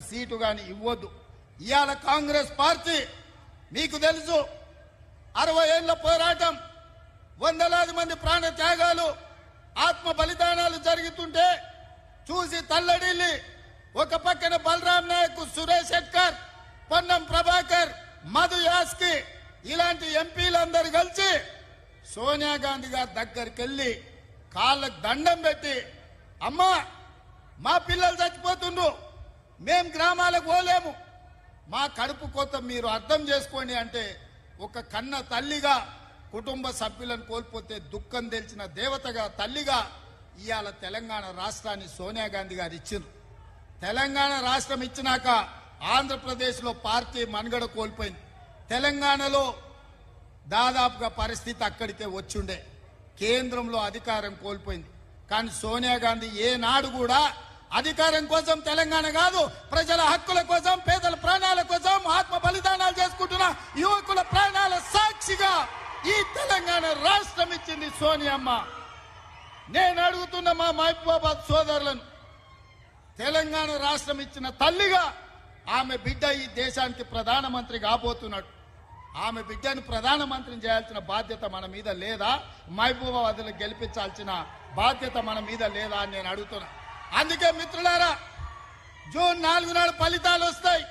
Seat కానీ ఇవ్వద్దు. ఇవాళ కాంగ్రెస్ పార్టీ మీకు తెలుసు అరవై ఏళ్ళ పోరాటం వందలాది మంది ప్రాణ త్యాగాలు ఆత్మ బలిదానాలు జరుగుతుంటే చూసి తల్లడిల్లి ఒక పక్కన బలరాం నాయక్ సురేష్ శెట్కర్ పొన్నం ప్రభాకర్ మధు యాస్కి ఇలాంటి ఎంపీలందరూ కలిసి సోనియా గాంధీ గారి దగ్గరికి వెళ్ళి కాళ్ళకు దండం పెట్టి అమ్మా మా పిల్లలు చచ్చిపోతుండ్రు. మేం గ్రామాలకు పోలేము. మా కడుపు కొత్త మీరు అర్థం చేసుకోండి అంటే ఒక కన్న తల్లిగా కుటుంబ సభ్యులను కోల్పోతే దుఃఖం తెలిసిన దేవతగా తల్లిగా ఇవాళ తెలంగాణ రాష్ట్రాన్ని సోనియా గాంధీ గారు ఇచ్చింది తెలంగాణ రాష్ట్రం ఇచ్చినాక ఆంధ్రప్రదేశ్లో పార్టీ మనుగడ కోల్పోయింది. తెలంగాణలో దాదాపుగా పరిస్థితి అక్కడికే వచ్చుండే. కేంద్రంలో అధికారం కోల్పోయింది. కానీ సోనియా గాంధీ ఏనాడు కూడా అధికారం కోసం తెలంగాణ కాదు ప్రజల హక్కుల కోసం పేదల ప్రాణాల కోసం ఆత్మ బలిదానాలు చేసుకుంటున్న యువకుల ప్రాణాల సాక్షిగా ఈ తెలంగాణ రాష్ట్రం ఇచ్చింది సోనియమ్మ. నేను అడుగుతున్న మా మహబూబాబాద్ సోదరులను తెలంగాణ రాష్ట్రం ఇచ్చిన తల్లిగా ఆమె బిడ్డ ఈ దేశానికి ప్రధానమంత్రి కాబోతున్నాడు. ఆమె బిడ్డను ప్రధానమంత్రిని చేయాల్సిన బాధ్యత మన మీద లేదా? మహబూబాబాద్ను గెలిపించాల్సిన బాధ్యత మన మీద లేదా అని నేను అడుగుతున్నా. అందుకే మిత్రులారా జూన్ నాలుగు నాడు ఫలితాలు వస్తాయి.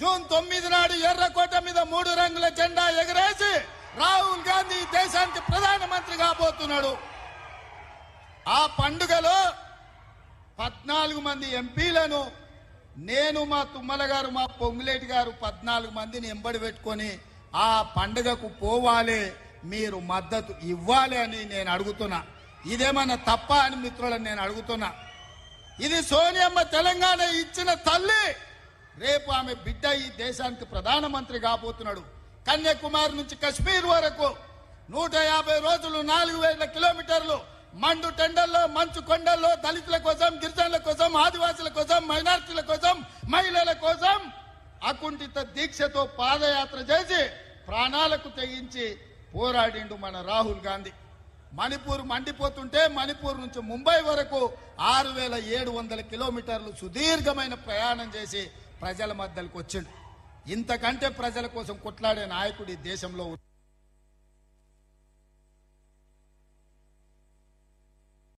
జూన్ తొమ్మిది నాడు ఎర్రకోట మీద మూడు రంగుల జెండా ఎగరేసి రాహుల్ గాంధీ దేశానికి ప్రధానమంత్రి కాబోతున్నాడు. ఆ పండుగలో పద్నాలుగు మంది ఎంపీలను నేను మా తుమ్మల గారు మా పొంగులేటి గారు పద్నాలుగు మందిని ఎంబడి పెట్టుకొని ఆ పండుగకు పోవాలి మీరు మద్దతు ఇవ్వాలి అని నేను అడుగుతున్నా. ఇదేమన్నా తప్ప అని మిత్రులను నేను అడుగుతున్నా. ఇది సోనియమ్మ తెలంగాణ ఇచ్చిన తల్లి. రేపు ఆమె బిడ్డ ఈ దేశానికి ప్రధానమంత్రి కాబోతున్నాడు. కన్యాకుమారి నుంచి కశ్మీర్ వరకు నూట యాభై రోజులు నాలుగు వేల కిలోమీటర్లు మండు టెండల్లో మంచు కొండల్లో దళితుల కోసం గిరిజనుల కోసం ఆదివాసుల కోసం మైనార్టీల కోసం మహిళల కోసం అకుంఠిత దీక్షతో పాదయాత్ర చేసి ప్రాణాలకు తెగించి పోరాడిండు మన రాహుల్ గాంధీ. మణిపూర్ మండిపోతుంటే మణిపూర్ నుంచి ముంబై వరకు ఆరు వేల ఏడు వందల కిలోమీటర్లు సుదీర్ఘమైన ప్రయాణం చేసి ప్రజల మధ్యలోకి వచ్చిండు. ఇంతకంటే ప్రజల కోసం కొట్లాడే నాయకుడు ఈ దేశంలో